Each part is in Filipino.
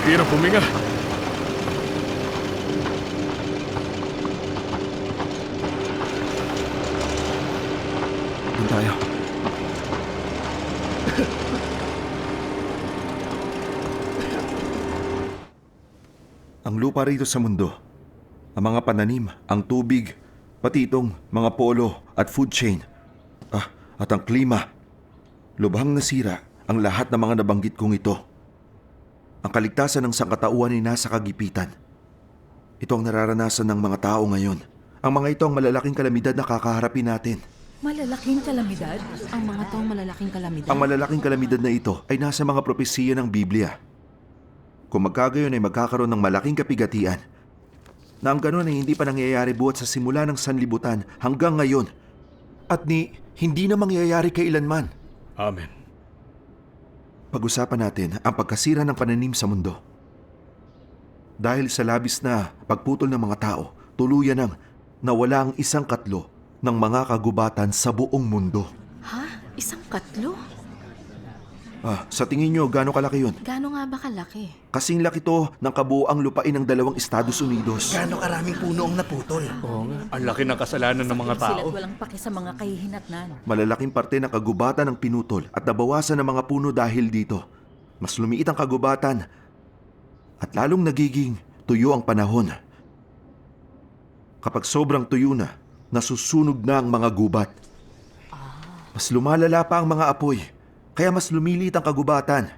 Hirap huminga. Doon tayo. ang lupa rito sa mundo, ang mga pananim, ang tubig, pati itong mga polo at food chain, ah, at ang klima, lubhang nasira ang lahat ng mga nabanggit kong ito. Ang kaligtasan ng sangkatauhan ay nasa kagipitan. Ito ang nararanasan ng mga tao ngayon. Ang mga ito ang malalaking kalamidad na kakaharapin natin. Malalaking kalamidad? Ang mga tong malalaking kalamidad? Ang malalaking kalamidad na ito ay nasa mga propesiya ng Biblia. Kung magkagayon ay magkakaroon ng malaking kapigatian na ang ganun ay hindi pa nangyayari buhat sa simula ng sanlibutan hanggang ngayon at ni hindi na mangyayari kailanman. Amen. Pag-usapan natin ang pagkasira ng pananim sa mundo. Dahil sa labis na pagputol ng mga tao, tuluyan ng nawala ang isang katlo ng mga kagubatan sa buong mundo. Ha? Isang katlo? Ah, sa tingin nyo, gaano kalaki yun? Gaano nga ba kalaki? Kasing laki to ng kabuoang lupain ng dalawang Estados Unidos. Gaano karaming puno ang naputol? Oo nga. Ang laki ng kasalanan ng mga tao. Sila't walang paki sa mga kahihinatnan. Malalaking parte ng kagubatan ng pinutol at nabawasan ng mga puno dahil dito. Mas lumiit ang kagubatan at lalong nagiging tuyo ang panahon. Kapag sobrang tuyo na, nasusunog na ang mga gubat. Mas lumalala pa ang mga apoy, kaya mas lumilit ang kagubatan.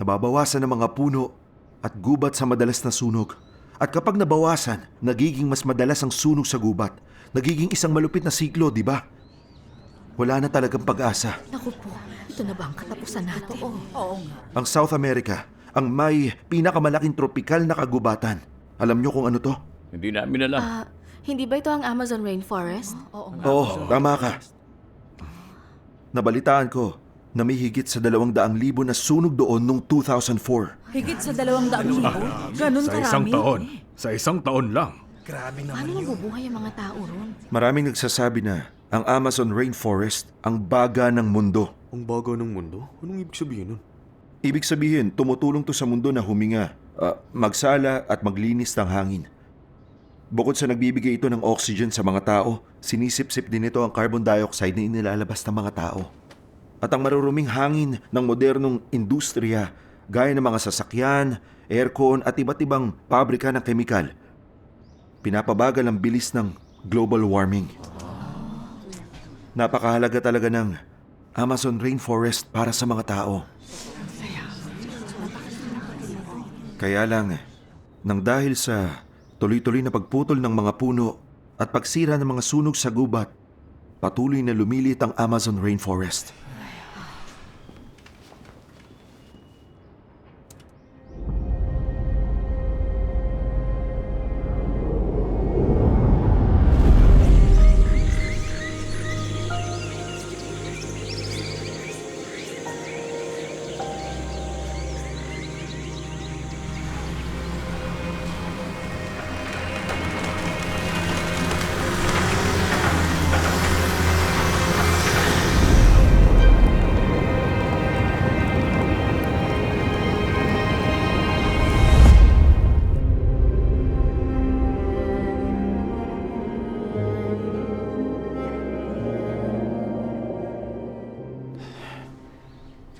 Nababawasan ang mga puno at gubat sa madalas na sunog. At kapag nabawasan, nagiging mas madalas ang sunog sa gubat. Nagiging isang malupit na siklo, di ba? Wala na talagang pag-asa. Naku po, ito na ba ang katapusan natin? Oo, oo nga. Ang South America, ang may pinakamalaking tropikal na kagubatan. Alam nyo kung ano to? Hindi namin alam. Ah, hindi ba ito ang Amazon Rainforest? Oo nga. Oo, tama ka. Nabalitaan ko na may higit sa dalawang daang libo na sunog doon noong 2004. Higit sa dalawang daang libo? Ganun sa karami? isang taon. Sa isang taon lang. Grabe Paano naman yun. mabubuhay ang mga tao ron? Maraming nagsasabi na ang Amazon Rainforest ang baga ng mundo. Ang baga ng mundo? Anong ibig sabihin nun? Ibig sabihin, tumutulong to sa mundo na huminga, ah, magsala at maglinis ng hangin. Bukod sa nagbibigay ito ng oxygen sa mga tao, sinisip-sip din ito ang carbon dioxide na inilalabas ng mga tao. At ang maruruming hangin ng modernong industriya, gaya ng mga sasakyan, aircon at iba't ibang pabrika ng kemikal, pinapabagal ang bilis ng global warming. Napakahalaga talaga ng Amazon Rainforest para sa mga tao. Kaya lang, nang dahil sa tuloy-tuloy na pagputol ng mga puno at pagsira ng mga sunog sa gubat, patuloy na lumilit ang Amazon Rainforest.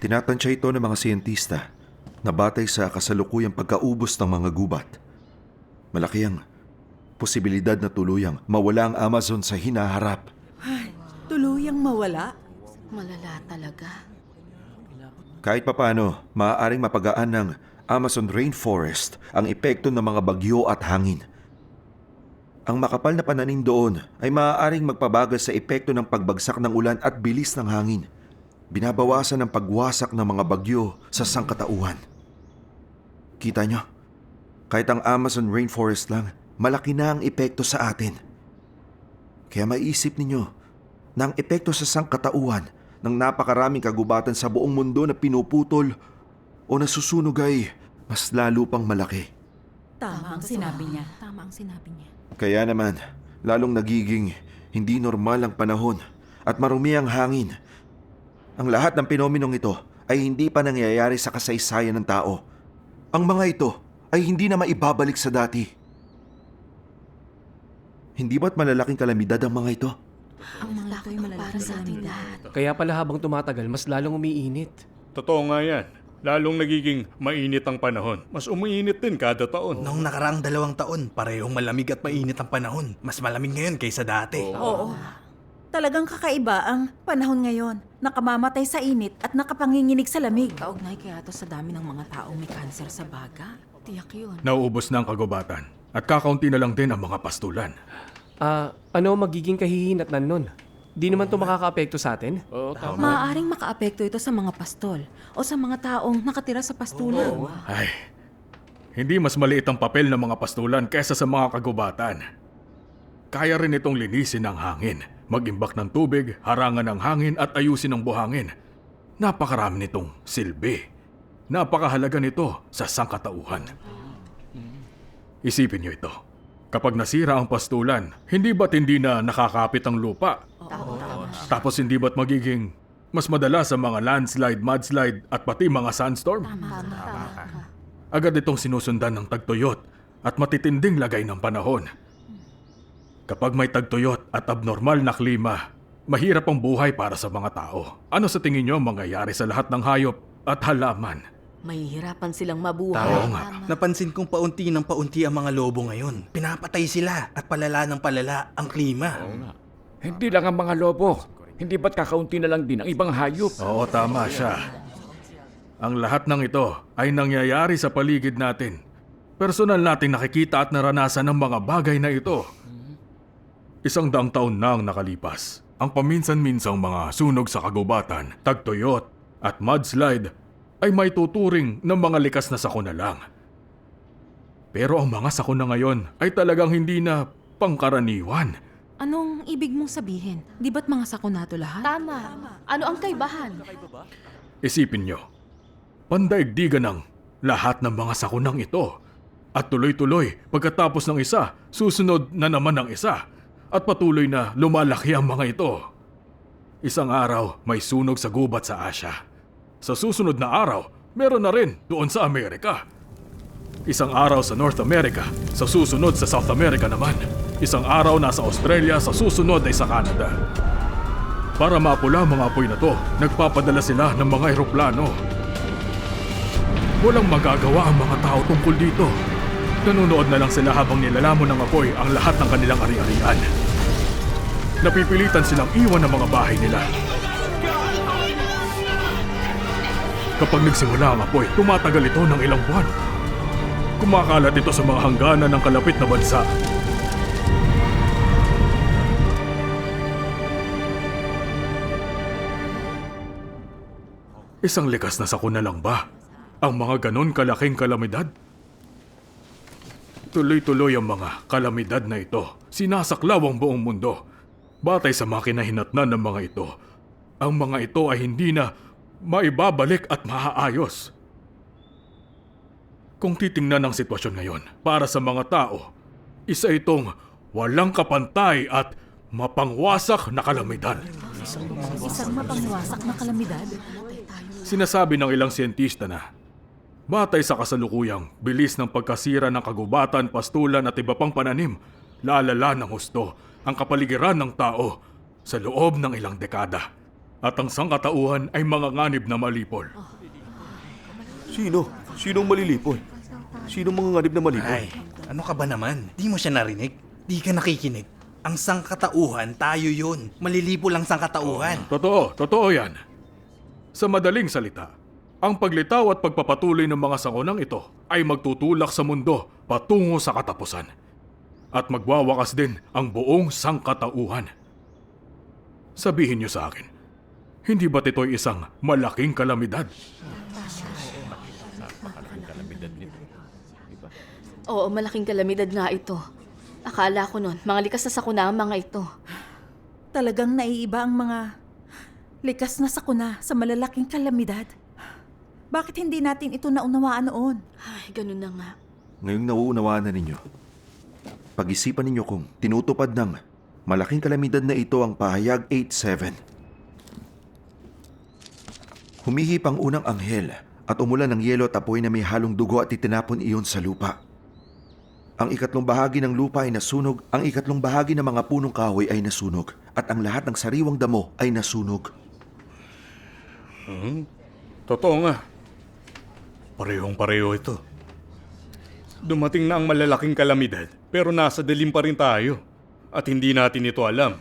Tinatansya ito ng mga siyentista na batay sa kasalukuyang pagkaubos ng mga gubat. Malaki ang posibilidad na tuluyang mawala ang Amazon sa hinaharap. Tuluyang mawala? Malala talaga. Kahit papano, maaaring mapagaan ng Amazon Rainforest ang epekto ng mga bagyo at hangin. Ang makapal na pananim doon ay maaaring magpabagal sa epekto ng pagbagsak ng ulan at bilis ng hangin. Binabawasan ang pagwasak ng mga bagyo sa sangkatauhan. Kita nyo? Kahit ang Amazon Rainforest lang, malaki na ang epekto sa atin. Kaya maisip ninyo na ang epekto sa sangkatauhan ng napakaraming kagubatan sa buong mundo na pinuputol o nasusunog ay mas lalo pang malaki. Tama ang sinabi niya. Tama ang sinabi niya. Kaya naman, lalong nagiging hindi normal ang panahon at marumi ang hangin. Ang lahat ng penomenong ito ay hindi pa nangyayari sa kasaysayan ng tao. Ang mga ito ay hindi na maibabalik sa dati. Hindi ba't malalaking kalamidad ang mga ito? Ang mga ito ay malalaking sa ating kalamidad. lahat. Kaya pala habang tumatagal, mas lalong umiinit. Totoo nga yan. Lalong nagiging mainit ang panahon. Mas umiinit din kada taon. Noong nakaraang dalawang taon, parehong malamig at mainit ang panahon. Mas malamig ngayon kaysa dati. Oo. Talagang kakaiba ang panahon ngayon. Nakamamatay sa init at nakapanginginig sa lamig. Kaugnay kaya to sa dami ng mga taong may kanser sa baga? Tiyak yun. Nauubos na ang kagubatan. At kakaunti na lang din ang mga pastulan. Ah, ano magiging kahihinatnan nun? Di naman to makakaapekto sa atin? Maaaring makaapekto ito sa mga pastol o sa mga taong nakatira sa pastulan. Ay, hindi mas maliit ang papel ng mga pastulan kesa sa mga kagubatan. Kaya rin itong linisin ang hangin, mag-imbak ng tubig, harangan ng hangin at ayusin ang buhangin. Napakarami nitong silbi. Napakahalaga nito sa sangkatauhan. Isipin niyo ito. Kapag nasira ang pastulan, hindi ba't hindi na nakakapit ang lupa? Tapos hindi ba't magiging mas madalas sa mga landslide, mudslide at pati mga sandstorm? Agad itong sinusundan ng tagtuyot at matitinding lagay ng panahon. Kapag may tagtuyot at abnormal na klima, mahirap ang buhay para sa mga tao. Ano sa tingin nyo ang mangyayari sa lahat ng hayop at halaman? Mahihirapan silang mabuhay. Oo nga. Napansin kong paunti ng paunti ang mga lobo ngayon. Pinapatay sila at palala ng palala ang klima. Hindi lang ang mga lobo. Hindi ba't kakaunti na lang din ang ibang hayop? Oo, tama siya. Ang lahat ng ito ay nangyayari sa paligid natin. Personal nating nakikita at naranasan ang mga bagay na ito. Isang daang taon na ang nakalipas. Ang paminsan-minsang mga sunog sa kagubatan, tagtuyot at mudslide ay may tuturing ng mga likas na sakuna lang. Pero ang mga sakuna ngayon ay talagang hindi na pangkaraniwan. Anong ibig mong sabihin? Di ba't mga sakunato lahat? Tama. Ano ang kaibahan? Isipin nyo, pandaigdigan ng lahat ng mga sakunang ito. At tuloy-tuloy, pagkatapos ng isa, susunod na naman ang isa. At patuloy na lumalaki ang mga ito. Isang araw, may sunog sa gubat sa Asya. Sa susunod na araw, meron na rin doon sa Amerika. Isang araw sa North America, sa susunod sa South America naman. Isang araw nasa Australia, sa susunod ay sa Canada. Para mapula mga apoy na to, nagpapadala sila ng mga eroplano. Walang magagawa ang mga tao tungkol dito. Nanonood na lang sila habang nilalamon ng apoy ang lahat ng kanilang ari-arian. Napipilitan silang iwan ang mga bahay nila. Kapag nagsimula ang apoy, tumatagal ito ng ilang buwan. Kumakalat ito sa mga hangganan ng kalapit na bansa. Isang likas na sakuna lang ba? Ang mga ganon kalaking kalamidad? Tuloy-tuloy ang mga kalamidad na ito. Sinasaklaw ang buong mundo. Batay sa mga kinahinatnan ng mga ito, ang mga ito ay hindi na maibabalik at maaayos. Kung titingnan ang sitwasyon ngayon para sa mga tao, isa itong walang kapantay at mapangwasak na kalamidad. Isang mapangwasak na kalamidad. Sinasabi ng ilang siyentista na batay sa kasalukuyang bilis ng pagkasira ng kagubatan, pastulan at iba pang pananim, lalala ng husto ang kapaligiran ng tao sa loob ng ilang dekada. At ang sangkatauhan ay mga nganib na malipol. Sino? Sinong malilipol? Sinong mga nganib na malipol? Ay, ano ka ba naman? Di mo siya narinig? Di ka nakikinig? Ang sangkatauhan, tayo yun. Malilipo lang sangkatauhan. Totoo, totoo yan. Sa madaling salita, ang paglitaw at pagpapatuloy ng mga sangunang ito ay magtutulak sa mundo patungo sa katapusan. At magwawakas din ang buong sangkatauhan. Sabihin niyo sa akin, hindi ba't ito'y isang malaking kalamidad? Oo, malaking kalamidad nga ito. Akala ko nun, mga likas na sakuna ang mga ito. Talagang naiiba ang mga likas na sakuna sa malalaking kalamidad. Bakit hindi natin ito naunawaan noon? Ay, ganun na nga. Ngayong nauunawaan na ninyo. Pag-isipan ninyo kung tinutupad ng malaking kalamidad na ito ang pahayag 8.7. Humihip ang unang anghel at umulan ng yelo at apoy na may halong dugo at itinapon iyon sa lupa. Ang ikatlong bahagi ng lupa ay nasunog, ang ikatlong bahagi ng mga punong kahoy ay nasunog, at ang lahat ng sariwang damo ay nasunog. Totoo nga. Parehong pareho ito. Dumating na ang malalaking kalamidad, pero nasa dilim pa rin tayo. At hindi natin ito alam.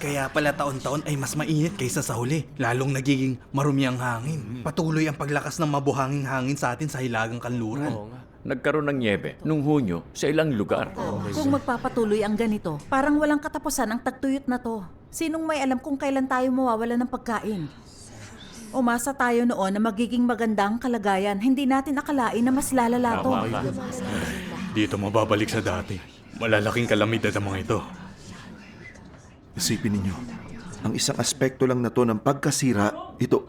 Kaya pala taon-taon ay mas mainit kaysa sa huli. Lalong nagiging marumi ang hangin. Patuloy ang paglakas ng mabuhanging hangin sa atin sa hilagang kanluran. Nagkaroon ng niebe nung Hunyo sa ilang lugar. Kung magpapatuloy ang ganito, parang walang katapusan ang tagtuyot na to. Sinong may alam kung kailan tayo mawawala ng pagkain? Umasa tayo noon na magiging maganda ang kalagayan. Hindi natin akalain na mas lalala to. Dito mababalik sa dati. Malalaking kalamidad ang mga ito. Isipin ninyo, ang isang aspekto lang na to ng pagkasira, ito,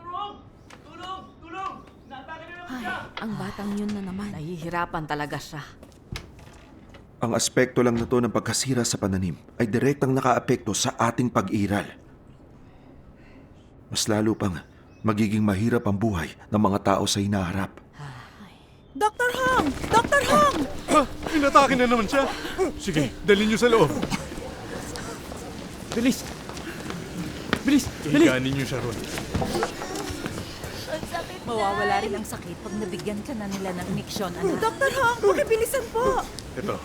Ang batang yun na naman. Nahihirapan talaga siya. ang aspekto lang na to ng pagkasira sa pananim ay direktang nakaapekto sa ating pag-iral. Mas lalo pang magiging mahirap ang buhay ng mga tao sa hinaharap. Dr. Hong! Dr. Hong! Inatake na naman siya. Sige, dalhin niyo sa loob. Bilis! Bilis! Bilis! Iganin niyo siya ron. Mawawala rin ang sakit pag nabigyan ka na nila ng niksyon, anak. Dr. Hong, pakibilisan po! Ito.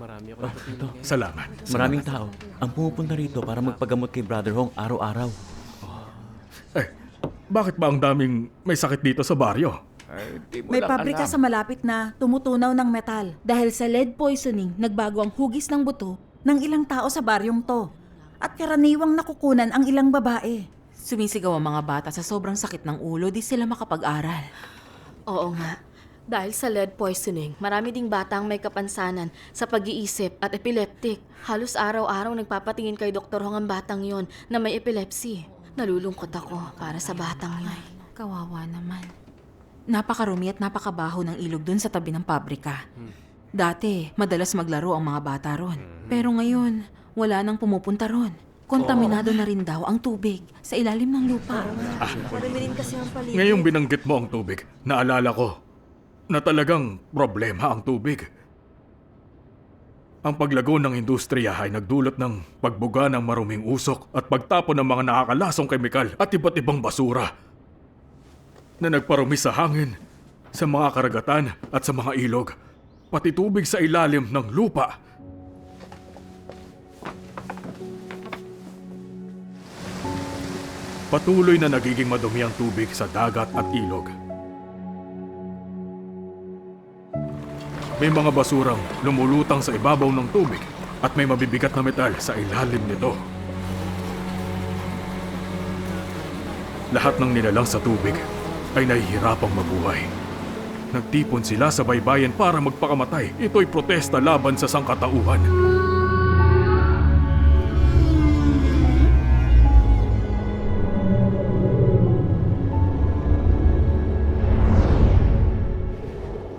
Marami ako Ah, ito. Salamat. Maraming tao ang pumupunta rito para magpagamot kay Brother Hong araw-araw. Eh, bakit ba ang daming may sakit dito sa baryo? Ay, di mo May lang pabrika alam. sa malapit na tumutunaw ng metal Dahil sa lead poisoning, nagbago ang hugis ng buto. ng ilang tao sa baryong to. At karaniwang nakukunan ang ilang babae. Sumisigaw ang mga bata sa sobrang sakit ng ulo, di sila makapag-aral. Oo nga. Dahil sa lead poisoning, marami ding batang may kapansanan sa pag-iisip at epileptic. Halos araw-araw nagpapatingin kay Dr. Hong ang batang yon na may epilepsy. Nalulungkot ako para sa batang yon. Kawawa naman. Napakarumi at napakabaho ng ilog dun sa tabi ng pabrika. Dati, madalas maglaro ang mga bata ron. Pero ngayon, wala nang pumupunta ron. Kontaminado na rin daw ang tubig sa ilalim ng lupa. Ngayong binanggit mo ang tubig, naalala ko na talagang problema ang tubig. Ang paglago ng industriya ay nagdulot ng pagbuga ng maruming usok at pagtapon ng mga nakakalasong kemikal at iba't ibang basura na nagparumi sa hangin, sa mga karagatan at sa mga ilog, pati tubig sa ilalim ng lupa. Patuloy na nagiging madumi ang tubig sa dagat at ilog. May mga basurang lumulutang sa ibabaw ng tubig at may mabibigat na metal sa ilalim nito. Lahat ng nilalang sa tubig ay nahihirapang mabuhay. Nagtipon sila sa baybayin para magpakamatay. Ito'y protesta laban sa sangkatauhan.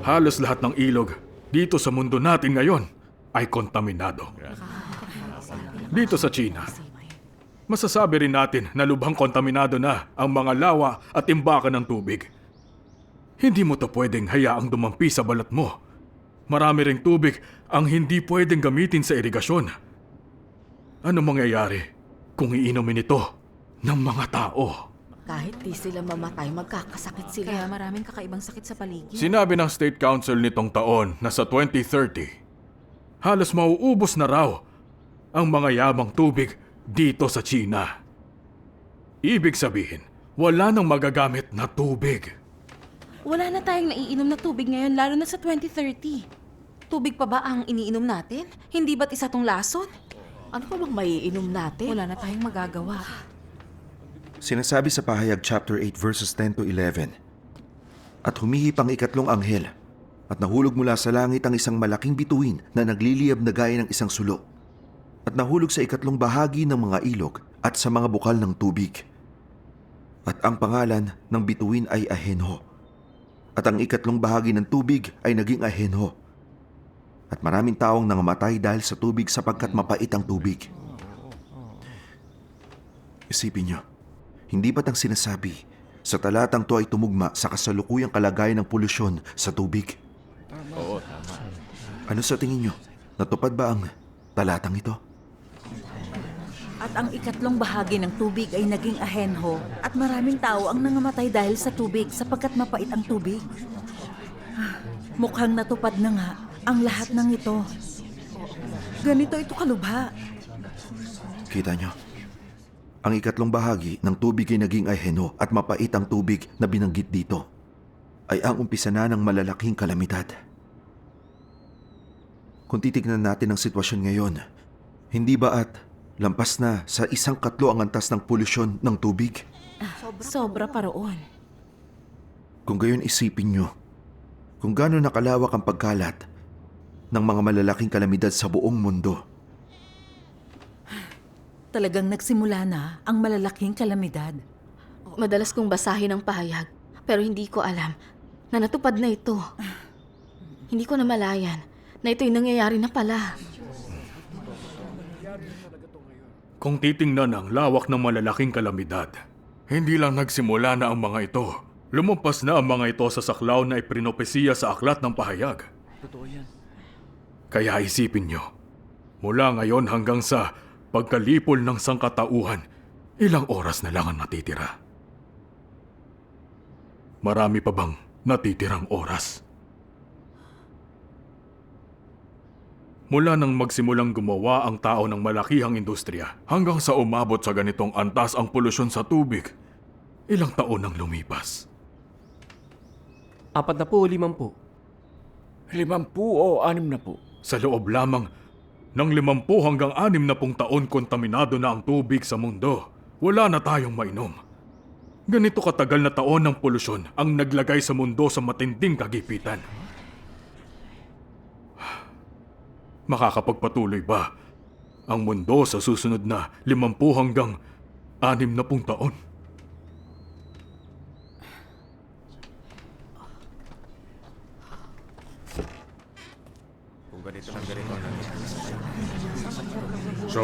Halos lahat ng ilog dito sa mundo natin ngayon ay kontaminado. Dito sa China, masasabi rin natin na lubhang kontaminado na ang mga lawa at imbakan ng tubig. Hindi mo to pwedeng hayaang dumampi sa balat mo. Marami ring tubig ang hindi pwedeng gamitin sa irigasyon. Ano mangyayari kung iinumin ito ng mga tao? Kahit di sila mamatay, magkakasakit sila. Kaya maraming kakaibang sakit sa paligid. Sinabi ng State Council nitong taon na sa 2030, halos mauubos na raw ang mga yamang tubig dito sa China. Ibig sabihin, wala nang magagamit na tubig. Wala na tayong naiinom na tubig ngayon, lalo na sa 2030. Tubig pa ba ang iniinom natin? Hindi ba't isa tong lason? Ano pa bang maiinom natin? Wala na tayong magagawa. Sinasabi sa pahayag chapter 8 verses 10 to 11. At humihip ang ikatlong anghel at nahulog mula sa langit ang isang malaking bituin na nagliliyab na gaya ng isang sulo at nahulog sa ikatlong bahagi ng mga ilog at sa mga bukal ng tubig. At ang pangalan ng bituin ay Ahenho. At ang ikatlong bahagi ng tubig ay naging Ahenho. At maraming taong nangamatay dahil sa tubig sapagkat mapait ang tubig. Isipin niyo, Hindi ba't ang sinasabi sa talatang to ay tumugma sa kasalukuyang kalagayan ng polusyon sa tubig? Oo, tama. Ano sa tingin nyo? Natupad ba ang talatang ito? At ang ikatlong bahagi ng tubig ay naging ahenho at maraming tao ang nangamatay dahil sa tubig sapagkat mapait ang tubig. Ah, Mukhang natupad na nga ang lahat ng ito. Ganito ito kalubha. Kita nyo? Ang ikatlong bahagi ng tubig ay naging aheno at mapait ang tubig na binanggit dito ay ang umpisa na ng malalaking kalamidad. Kung titignan natin ang sitwasyon ngayon, hindi ba at lampas na sa isang katlo ang antas ng polusyon ng tubig? Sobra pa roon. Kung gayon isipin nyo, kung gaano nakalawak ang pagkalat ng mga malalaking kalamidad sa buong mundo. Talagang nagsimula na ang malalaking kalamidad. Madalas kong basahin ang pahayag, pero hindi ko alam na natupad na ito. Hindi ko namalayan na ito'y nangyayari na pala. Kung titingnan ang lawak ng malalaking kalamidad, hindi lang nagsimula na ang mga ito. Lumampas na ang mga ito sa saklaw na iprinopesiya sa aklat ng pahayag. Totoo yan. Kaya isipin nyo, mula ngayon hanggang sa pagkalipol ng sangkatauhan, ilang oras na lang ang natitira. Marami pa bang natitirang oras? Mula nang magsimulang gumawa ang tao ng malakihang industriya hanggang sa umabot sa ganitong antas ang polusyon sa tubig, ilang taon ang lumipas. Apat na po o limampu. Limampu o anim na po. Sa loob lamang ng limampu hanggang anim na pung taon kontaminado na ang tubig sa mundo. Wala na tayong mainom. Ganito katagal na taon ng polusyon ang naglagay sa mundo sa matinding kagipitan. Makakapagpatuloy ba ang mundo sa susunod na limampu hanggang anim na pung taon?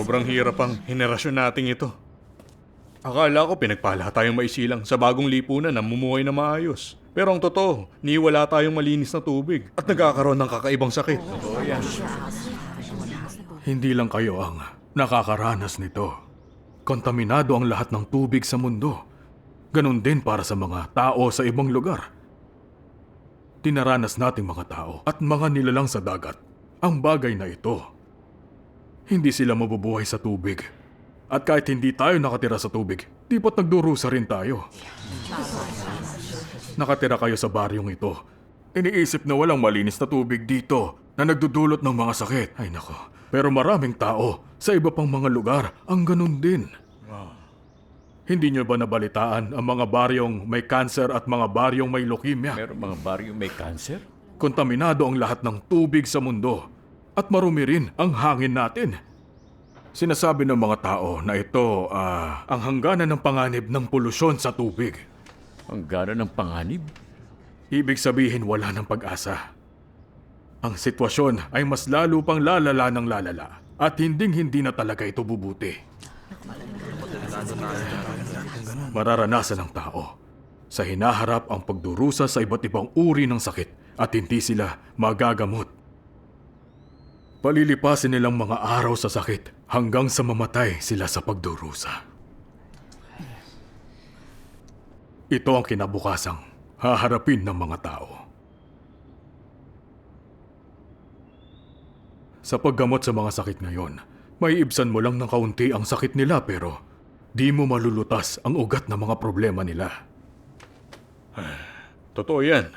Sobrang hirap ang henerasyon nating ito. Akala ko pinagpala tayong maisilang sa bagong lipunan na mumuhay na maayos. Pero ang totoo, niwala tayong malinis na tubig at nagkakaroon ng kakaibang sakit. Hindi lang kayo ang nakakaranas nito. Kontaminado ang lahat ng tubig sa mundo. Ganon din para sa mga tao sa ibang lugar. Tinaranas nating mga tao at mga nilalang sa dagat ang bagay na ito. Hindi sila mabubuhay sa tubig. At kahit hindi tayo nakatira sa tubig, di ba't nagdurusa rin tayo? Nakatira kayo sa baryong ito. Iniisip na walang malinis na tubig dito na nagdudulot ng mga sakit. Ay nako. Pero maraming tao sa iba pang mga lugar ang ganun din. Hindi nyo ba nabalitaan ang mga baryong may cancer at mga baryong may leukemia? Meron mga baryo may cancer? Kontaminado ang lahat ng tubig sa mundo at marumi rin ang hangin natin. Sinasabi ng mga tao na ito ah, ang hangganan ng panganib ng polusyon sa tubig. Ang gana ng panganib? Ibig sabihin wala ng pag-asa. Ang sitwasyon ay mas lalo pang lalala ng lalala at hinding-hindi na talaga ito bubuti. Mararanasan ng tao sa hinaharap ang pagdurusa sa iba't ibang uri ng sakit at hindi sila magagamot. Palilipasin nilang mga araw sa sakit hanggang sa mamatay sila sa pagdurusa. Ito ang kinabukasang haharapin ng mga tao. Sa paggamot sa mga sakit ngayon, may ibsan mo lang ng kaunti ang sakit nila pero di mo malulutas ang ugat ng mga problema nila. Totoo yan.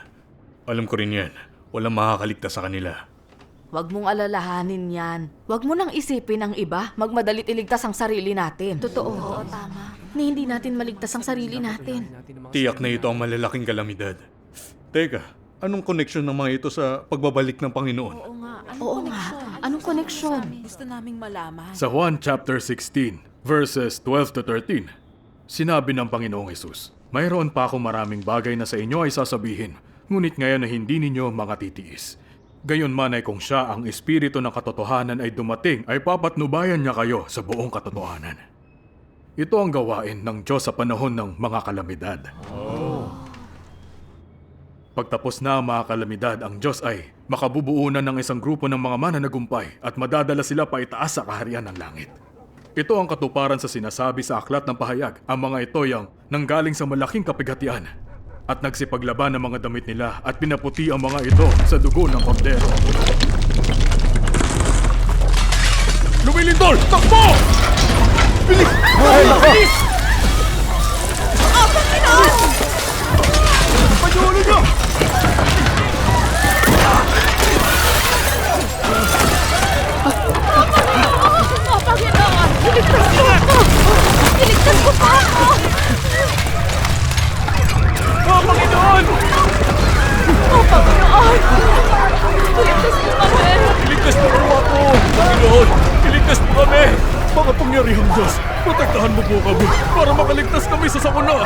Alam ko rin yan. Walang makakaligtas sa kanila. Huwag mong alalahanin yan. Huwag mo nang isipin ang iba. Magmadalit iligtas ang sarili natin. Totoo. Oo, tama. Ni hindi natin maligtas ang sarili natin. Tiyak na ito ang malalaking kalamidad. Teka, anong koneksyon ng mga ito sa pagbabalik ng Panginoon? Oo nga. Anong Oo nga. Anong koneksyon? Gusto naming malaman. Sa Juan chapter 16, verses 12 to 13, sinabi ng Panginoong Yesus, Mayroon pa akong maraming bagay na sa inyo ay sasabihin, ngunit ngayon na hindi ninyo makatitiis. Gayon man ay kung siya ang espiritu ng katotohanan ay dumating, ay papatnubayan niya kayo sa buong katotohanan. Ito ang gawain ng Diyos sa panahon ng mga kalamidad. Pagtapos na ang mga kalamidad, ang Diyos ay makabubuunan ng isang grupo ng mga mananagumpay at madadala sila pa itaas sa kaharian ng langit. Ito ang katuparan sa sinasabi sa aklat ng pahayag. Ang mga ito yung nanggaling sa malaking kapigatian at nagsipaglaban ng mga damit nila at pinaputi ang mga ito sa dugo ng kordero. Lumilindol! Takbo! Bilis! Bilis! Panyulo niyo! Mga pangyarihang Diyos, protektahan mo po kami para makaligtas kami sa sakuna!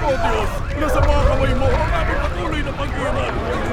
O Diyos, nasa mga kamay mo ang aming patuloy na pag-iral!